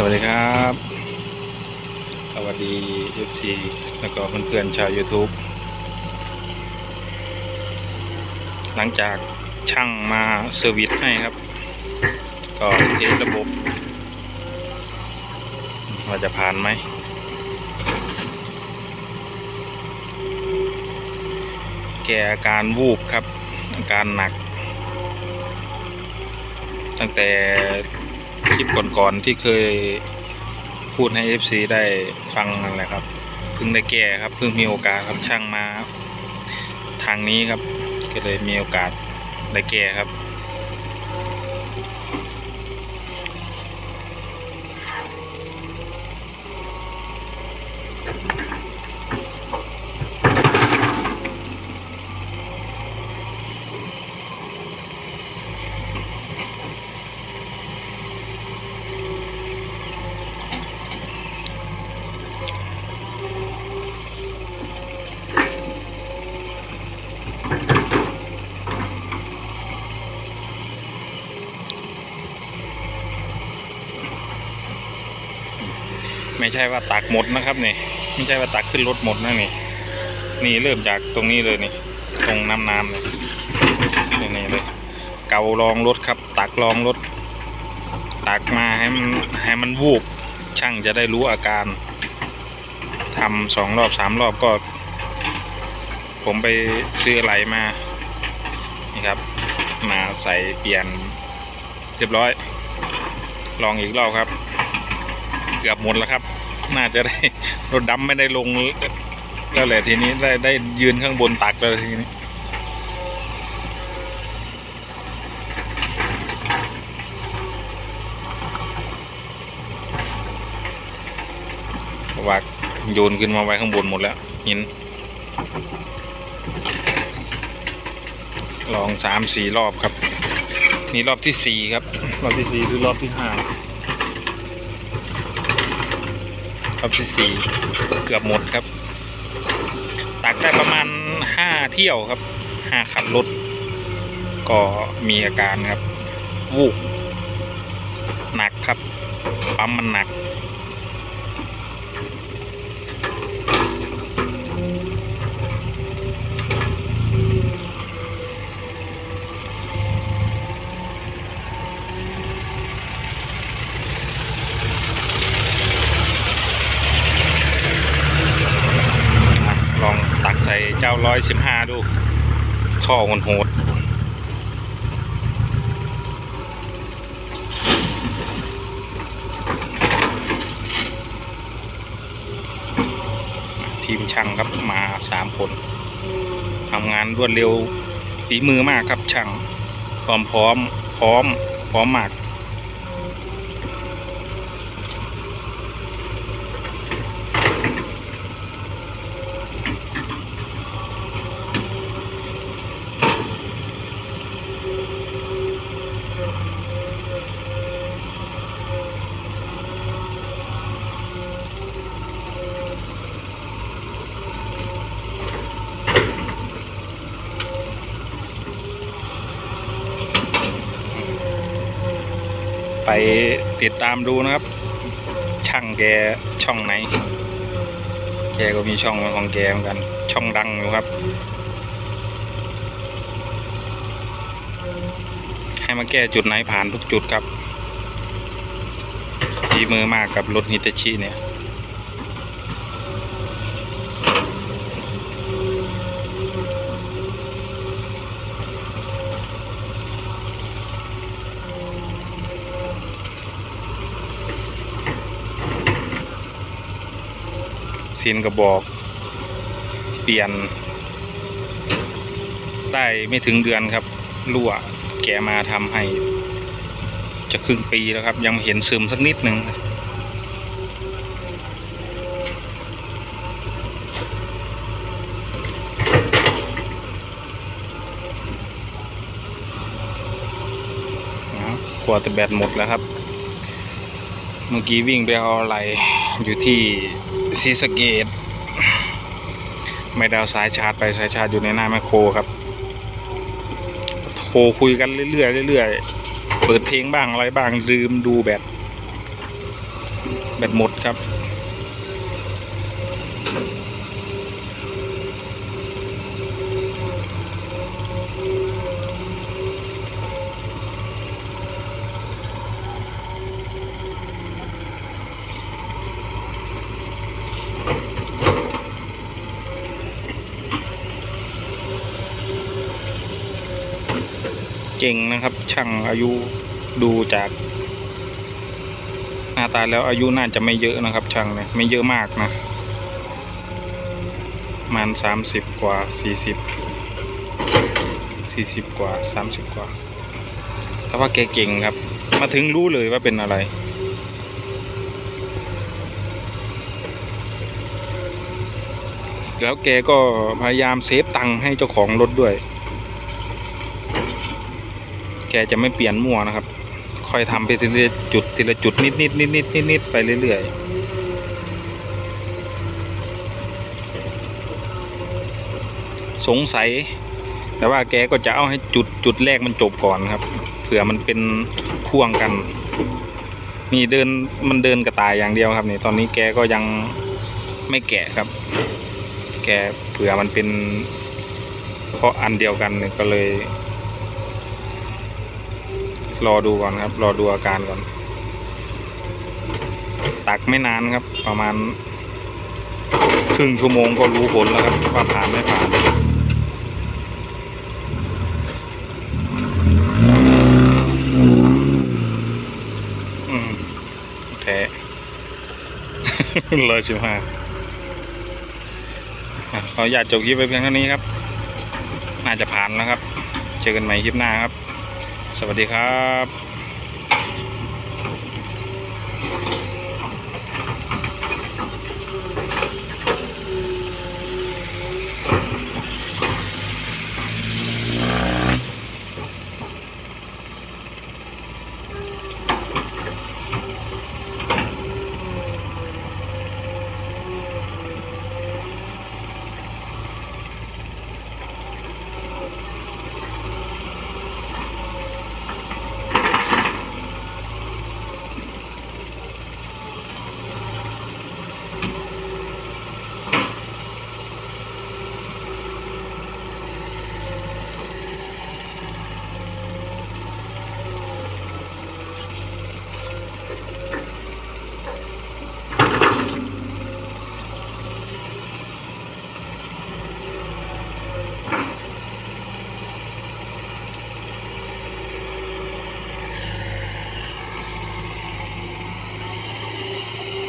สวัสดีครับ สวัสดี FC แล้วก็เพื่อนๆชาว YouTube หลังจากช่างมาเซอร์วิสให้ครับ ก็เทสระบบ ว่าจะผ่านไหม แกอาการวูบครับ อาการหนัก ตั้งแต่ คลิปก่อนๆที่เคยพูดให้ FC ได้ฟังนั่นแหละครับเพิ่งได้แก้ครับเพิ่งมีโอกาสครับช่างมาทางนี้ครับ ก็เลยมีโอกาสได้แก้ครับ ไม่ใช่ว่าตักหมดนะครับนี่ไม่ใช่ว่าตักขึ้นรถหมดนะนี่นี่เริ่มจากตรงนี้เลยนี่ ตรงน้ำน้ำเลยนี่นี่เลย เการองรถครับ ตักรองรถ ตักมาให้มันให้มันวูบช่างจะได้รู้อาการทำสองรอบสามรอบก็ ผมไปซื้ออะไรมานี่ครับ มาใส่เปลี่ยนเรียบร้อย ลองอีกรอบครับ เกือบหมดแล้วครับ น่าจะได้รถดำไม่ได้ลงแล้วแหละทีนี้ได้ได้ยืนข้างบนตักแล้วทีนี้เพราะว่าโยนขึ้นมาไว้ข้างบนหมดแล้วหินลองสามสี่รอบครับ นี่รอบที่สี่ครับ รอบที่สี่หรือรอบที่ห้า รอบที่สี่เกือบหมดครับ ตักได้ประมาณห้าเที่ยวครับห้าคันรถก็มีอาการครับ วูบหนักครับ ปั๊มมันหนัก อะลอง เจ้าร้อยสิบห้าดู ท่อโหดโหดทีมช่างครับมาสามคนทำงานรวดเร็วฝีมือมากครับช่างพร้อมพร้อมพร้อมพร้อมมาก ไปติดตามดูนะครับ ช่างแกช่องไหน แกก็มีช่องของแกเหมือนกัน ช่องดังอยู่ครับ ให้มาแก้จุดไหนผ่านทุกจุดครับดีมือมากกับรถฮิตาชิเนี่ย ซีนกระบอก เปลี่ยน ได้ไม่ถึงเดือนครับรั่วแกมาทำให้ จะครึ่งปีแล้วครับ ยังเห็นซึมสักนิดหนึ่งนะกลัวแต่แบตหมดแล้วครับ เมื่อกี้วิ่งไปเอาอะไรอยู่ที่ ซีสเกต ไม่ดาวสายชาร์จไปสายชาร์จอยู่ในหน้าแมคโครครับโทรคุยกันเรื่อยๆเรื่อยๆเปิดเพลงบ้างอะไรบ้างลืมดูแบตแบตหมดครับ เก่งนะครับ ช่างอายุดูจากหน้าตาแล้วอายุน่าจะไม่เยอะนะครับ ช่างเนี่ยไม่เยอะมากนะมันสามสิบกว่าสี่สิบสี่สิบกว่าสามสิบกว่าแต่ว่าแกเก่งครับ มาถึงรู้เลยว่าเป็นอะไรแล้วแกก็พยายามเซฟตังค์ให้เจ้าของรถด้วย จะไม่เปลี่ยนมั่วนะครับ ค่อยทำไปทีละจุดทีละจุดนิดนิดนิดนิดนิดนิดไปเรื่อยๆ สงสัย แต่ว่าแกก็จะเอาให้จุดจุดแรกมันจบก่อนครับ เผื่อมันเป็นพ่วงกัน นี่เดินมันเดินกระต่ายอย่างเดียวครับนี่ตอนนี้แกก็ยังไม่แกะครับ แกเผื่อมันเป็นเพราะอันเดียวกันก็เลย รอดูก่อนครับ รอดูอาการก่อน ตักไม่นานครับ ประมาณ ครึ่งชั่วโมงก็รู้ผลแล้วครับ ว่าผ่านไม่ผ่านอืมแท้ร้อยสิบห้าขออยากจบคลิปไปเพียงเท่านี้ครับ น่าจะผ่านแล้วครับ เจอกันใหม่คลิปหน้าครับ สวัสดีครับ